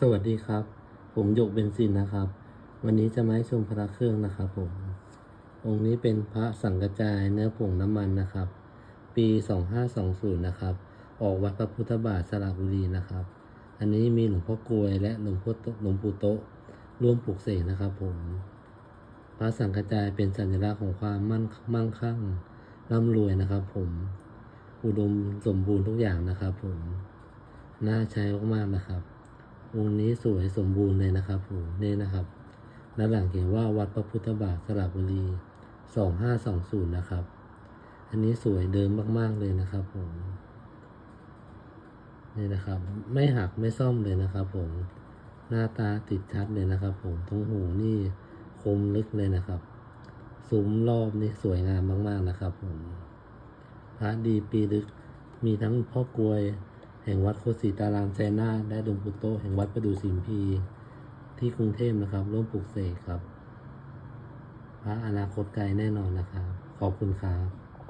สวัสดีครับ ผมหยกเบนซินนะครับ วันนี้จะมาให้ชมพระเครื่องนะครับผม องค์นี้เป็นพระสังกจายเนื้อผงน้ำมันนะครับ ปี 2520 นะครับ ออกวัดพระพุทธบาทสระบุรีนะครับ อันนี้มีหลวงพ่อกลวยและหลวงพ่อโตหลวงปู่โตะร่วมปลูกเสกนะครับผม พระสังกจายเป็นสัญลักษณ์ของความมั่นมั่งคั่งร่ำรวยนะครับ ผม อุดมสมบูรณ์ทุกอย่างนะครับ ผม น่าใช้มากๆนะครับ องค์นี้สวยสมบูรณ์เลยนะครับผมนี่นะครับด้านหลังเขียนว่าวัดพระพุทธบาทสระบุรีสองห้าสองศูนย์นะครับ อันนี้สวยเดิมมาก ๆ เลยนะครับผมนี่นะครับ ไม่หักไม่ซ่อมเลยนะครับผมหน้าตาติดชัดเลยนะครับ ผมตรงหูนี่คมลึกเลยนะครับซุ้มรอบนี่สวยงามมาก ๆนะครับผมพระดีปีลึกมีทั้งพ่อกลวย แห่งวัดโคสิตารามไชยนาและหลวงปู่โตแห่งวัดประดูสิมพี ที่กรุงเทพนะครับ ร่วมปลูกเสกครับ พระอนาคตไกลแน่นอนนะครับ ขอบคุณครับ